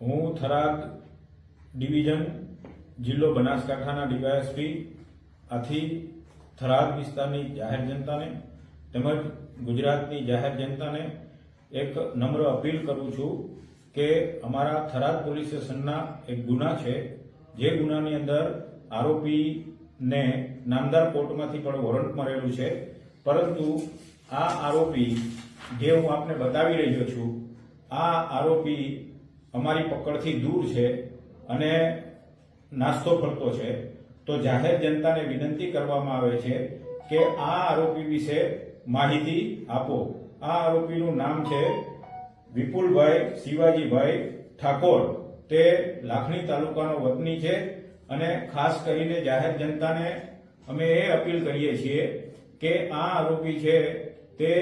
હું થરાદ ડિવિઝન, જિલ્લો બનાસકાંઠાના ડીવાયએસપી આથી થરાદ વિસ્તારની જાહેર જનતાને તેમજ ગુજરાતની જાહેર જનતાને એક નમ્ર અપીલ કરું છું કે અમારા થરાદ પોલીસ સ્ટેશનના એક ગુના છે. જે ગુનાની અંદર આરોપીને નામદાર કોર્ટમાંથી પણ વોરંટ મળેલું છે. પરંતુ આ આરોપી જે હું આપને બતાવી રહ્યો છું, આ આરોપી અમારી પકડથી દૂર છે અને નાસ્તો ફરતો છે, તો જાહેર જનતાને વિનંતી કરવામાં આવે છે કે આ આરોપી વિશે માહિતી આપો. આ આરોપીનું નામ છે વિપુલભાઈ શિવાજીભાઈ ઠાકોર. તે લાખણી તાલુકાનો વતની છે અને ખાસ કરીને જાહેર જનતાને અમે એ અપીલ કરીએ છીએ કે આ આરોપી છે તે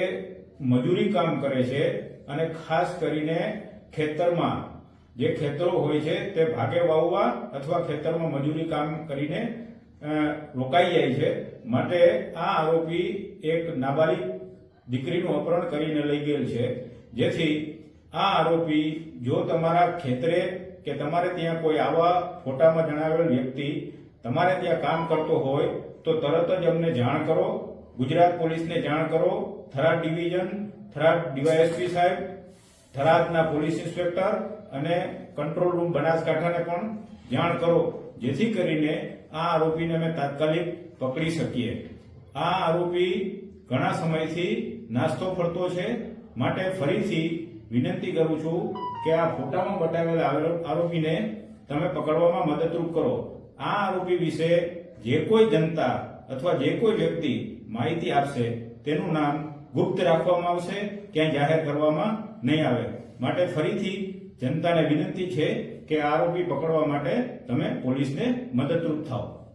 મજૂરી કામ કરે છે અને ખાસ કરીને ખેતરમાં જે ખેતરો હોય છે, તે ભાગે વાવવા અથવા ખેતરમાં મજૂરી કામ કરીને રોકાઈ જાય છે. માટે આ આરોપી એક નાબાલિગ દીકરીનું અપહરણ કરીને લઈ ગયેલ છે. જેથી આ આરોપી જો તમારા ખેતરે કે તમારે ત્યાં કોઈ આવા ફોટામાં જણાવેલ વ્યક્તિ તમારે ત્યાં કામ કરતો હોય, તો તરત જ અમને જાણ કરો. ગુજરાત પોલીસને જાણ કરો. થરાદ ડિવિઝન, થરાદ ડીવાયએસપી સાહેબ થરાદના પોલીસ ઇન્સ્પેક્ટર અને કંટ્રોલ રૂમ બનાસકાંઠાને પણ જાણ કરો, જેથી કરીને આ આરોપીને અમે તાત્કાલિક પકડી શકીએ. આ આરોપી ઘણા સમયથી નાસ્તો ફરતો છે. માટે ફરીથી વિનંતી કરું છું કે આ ફોટામાં બતાવેલા આરોપીને તમે પકડવામાં મદદરૂપ કરો. આ આરોપી વિશે જે કોઈ જનતા અથવા જે કોઈ વ્યક્તિ માહિતી આપશે, તેનું નામ ગુપ્ત રાખવામાં આવશે, ક્યાંય જાહેર કરવામાં નહીં આવે. માટે ફરીથી જનતાને વિનંતી છે કે આરોપી પકડવા માટે તમે પોલીસને મદદરૂપ થાઓ.